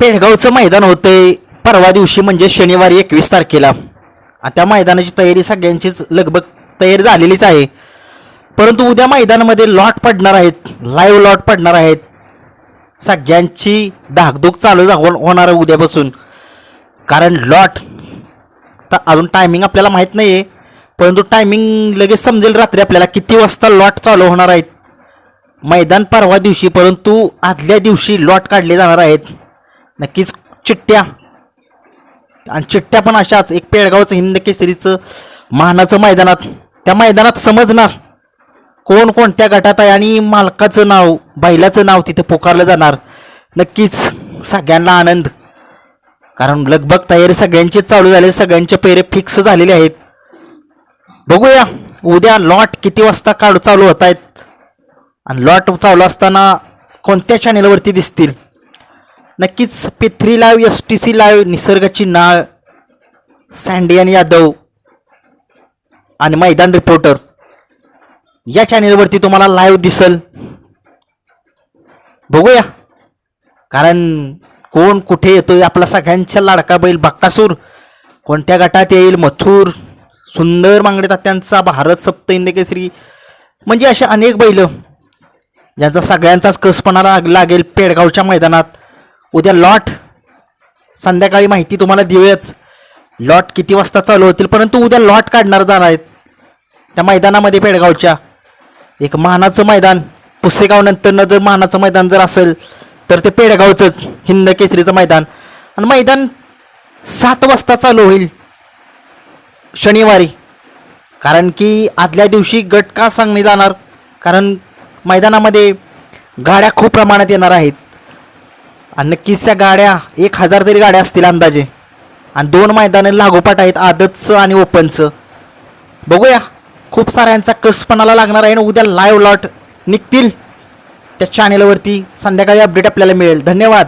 पेडगावचं मैदान होतंय परवा दिवशी म्हणजे शनिवारी एकवीस तारखेला. त्या मैदानाची तयारी सगळ्यांचीच लगभग तयारी झालेलीच आहे. परंतु उद्या मैदानामध्ये लॉट पडणार आहेत लाईव्ह लॉट पडणार आहेत. सगळ्यांची धाकधूक चालू जा- हो- होणार आहे उद्यापासून. कारण लॉट तर अजून टायमिंग आपल्याला माहीत नाही आहे परंतु टायमिंग लगेच समजेल रात्री आपल्याला किती वाजता लॉट चालू होणार आहेत. मैदान परवा दिवशी परंतु आदल्या दिवशी लॉट काढले जाणार आहेत. नक्कीच चिठ्ठ्या. आणि चिठ्ठ्या पण अशाच एक पेडगावचं हिंद केसरीचं मानाचं मैदानात. त्या मैदानात समजणार कोण कोणत्या गटात आहे आणि मालकाचं नाव बैलाचं नाव तिथे पुकारलं जाणार. नक्कीच सगळ्यांना आनंद. कारण लगभग तयारी सगळ्यांची चालू झाली सगळ्यांचे पेरे फिक्स झालेले आहेत. बघूया उद्या लॉट किती वाजता काढू चालू होत आहेत. आणि लॉट चालू असताना कोणत्या चॅनेलवरती दिसतील? नक्कीच P three live S T C live निसर्गाची नाळ सँडियन यादव आणि मैदान रिपोर्टर या चॅनेलवरती तुम्हाला लाईव्ह दिसल. बघूया. कारण कोण कुठे येतोय आपला सगळ्यांच्या लाडका बैल बक्कासूर. कोणत्या गटात येईल? मथुर सुंदर मांगडे तात्यांचा भारत सप्त इंद केसरी. म्हणजे असे अनेक बैल. ज्यांचा सगळ्यांचाच कसपणा लाग लागेल पेडगावच्या मैदानात. उद्या लॉट संध्याकाळी माहिती तुम्हाला देऊयाच. लॉट किती वाजता चालू होतील परंतु उद्या लॉट काढणार जाणार आहेत. त्या मैदानामध्ये पेडगावच्या. एक मानाचं मैदान पुसेगाव नंतरनं जर मानाचं मैदान जर असेल तर ते पेडगावचंच हिंद केसरीचं मैदान. आणि मैदान सात वाजता चालू होईल शनिवारी. कारण की आदल्या दिवशी गट का सांगणे जाणार? कारण मैदानामध्ये गाड्या खूप प्रमाणात येणार आहेत. आणि नक्कीच त्या गाड्या एक हजार तरी गाड्या असतील अंदाजे. आणि दोन मैदानं लागोपाठ आहेत आदतचं आणि ओपनचं. बघूया खूप साऱ्यांचा कसपणाला लागणार आहे ना उद्या लाईव्ह लॉट निघतील. त्या चॅनेलवरती संध्याकाळी अपडेट आपल्याला मिळेल. धन्यवाद.